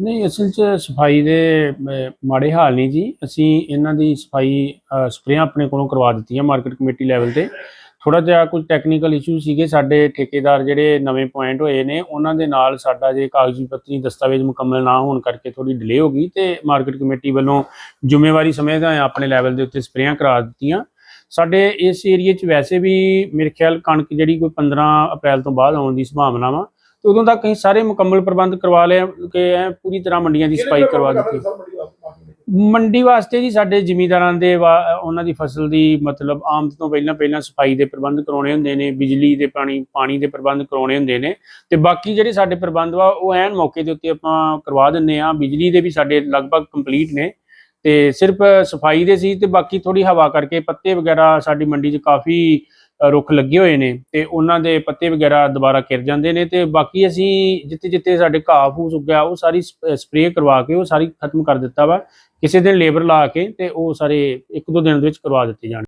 ਨਹੀਂ ਅਸਲ 'ਚ ਸਫ਼ਾਈ ਦੇ ਅਹ, ਮਾੜੇ ਹਾਲ ਨਹੀਂ ਜੀ। ਅਸੀਂ ਇਹਨਾਂ ਦੀ ਸਫ਼ਾਈ ਸਪਰੇਆਂ ਆਪਣੇ ਕੋਲੋਂ ਕਰਵਾ ਦਿੱਤੀਆਂ ਮਾਰਕੀਟ ਕਮੇਟੀ ਲੈਵਲ ਤੇ। ਥੋੜਾ ਜਿਹਾ ਕੁਝ ਟੈਕਨੀਕਲ ਇਸ਼ੂ ਸੀਗੇ ਸਾਡੇ ਠੇਕੇਦਾਰ ਜਿਹੜੇ ਨਵੇਂ ਪੁਆਇੰਟ ਹੋਏ ਨੇ ਉਹਨਾਂ ਦੇ ਨਾਲ ਸਾਡਾ ਜੇ ਕਾਗਜ਼ੀ ਪੱਤਰੀ ਦਸਤਾਵੇਜ਼ ਮੁਕੰਮਲ ਨਾ ਹੋਣ ਕਰਕੇ ਥੋੜੀ ਡਿਲੇ ਹੋ ਗਈ ਤੇ ਮਾਰਕੀਟ ਕਮੇਟੀ ਵੱਲੋਂ ਜ਼ਿੰਮੇਵਾਰੀ ਸਮਝਦਾ ਹੋਇਆ ਆਪਣੇ ਲੈਵਲ ਦੇ ਉੱਤੇ ਸਪਰੇਆਂ ਕਰਾ ਦਿੱਤੀਆਂ। ਸਾਡੇ ਇਸ ਏਰੀਏ 'ਚ ਵੈਸੇ ਵੀ ਮੇਰੇ ਖਿਆਲ ਕਣਕ ਜਿਹੜੀ ਕੋਈ 15 ਅਪ੍ਰੈਲ ਤੋਂ ਬਾਅਦ ਆਉਣ ਦੀ ਸੰਭਾਵਨਾ ਵਾ। ਤੇ ਉਦੋਂ ਤੱਕ ਅਸੀਂ ਸਾਰੇ ਮੁਕੰਮਲ ਪ੍ਰਬੰਧ ਕਰਵਾ ਲਏ ਕਿ ਐ ਪੂਰੀ ਤਰ੍ਹਾਂ ਮੰਡੀਆਂ ਦੀ ਸਫ਼ਾਈ ਕਰਵਾ ਦਿੱਤੀ। ਮੰਡੀ ਵਾਸਤੇ ਜੀ ਸਾਡੇ ਜ਼ਿਮੀਂਦਾਰਾਂ ਦੇ ਉਹਨਾਂ ਦੀ ਫਸਲ ਦੀ ਮਤਲਬ ਆਮਦ ਤੋਂ ਪਹਿਲਾਂ ਪਹਿਲਾਂ ਸਫ਼ਾਈ ਦੇ ਪ੍ਰਬੰਧ ਕਰਾਉਣੇ ਹੁੰਦੇ ਨੇ ਬਿਜਲੀ ਦੇ ਪਾਣੀ ਪਾਣੀ ਦੇ ਪ੍ਰਬੰਧ ਕਰਾਉਣੇ ਹੁੰਦੇ ਨੇ। ਤੇ ਬਾਕੀ ਜਿਹੜੇ ਸਾਡੇ ਪ੍ਰਬੰਧ ਵਾ ਉਹ ਐਨ ਮੌਕੇ ਦੇ ਉੱਤੇ ਆਪਾਂ ਕਰਵਾ ਦਿੰਨੇ ਆ। ਬਿਜਲੀ ਦੇ ਵੀ ਸਾਡੇ ਲਗਭਗ ਕੰਪਲੀਟ ਨੇ। ਤੇ ਸਿਰਫ ਸਫ਼ਾਈ ਦੇ ਸੀ ਤੇ ਬਾਕੀ ਥੋੜੀ ਹਵਾ ਕਰਕੇ ਪੱਤੇ ਵਗੈਰਾ ਸਾਡੀ ਮੰਡੀ 'ਚ ਕਾਫੀ ਰੁੱਖ ਲੱਗੇ ਹੋਏ ਨੇ ਤੇ ਉਹਨਾਂ ਦੇ ਪੱਤੇ ਵਗੈਰਾ ਦੁਬਾਰਾ ਕਿਰ ਜਾਂਦੇ ਨੇ ਤੇ ਬਾਕੀ ਅਸੀਂ ਜਿੱਥੇ ਜਿੱਥੇ ਸਾਡੇ ਘਾਹ ਫੂਸ ਉੱਗਿਆ, ਉਹ ਸਾਰੀ ਸਪਰੇਅ ਕਰਵਾ ਕੇ ਉਹ ਸਾਰੀ ਖਤਮ ਕਰ ਦਿੱਤਾ ਵਾ। ਕਿਸੇ ਦਿਨ ਲੇਬਰ ਲਾ ਕੇ ਤੇ ਉਹ ਸਾਰੇ ਇੱਕ ਦੋ ਦਿਨ ਦੇ ਵਿੱਚ ਕਰਵਾ ਦਿੱਤੇ ਜਾਣ।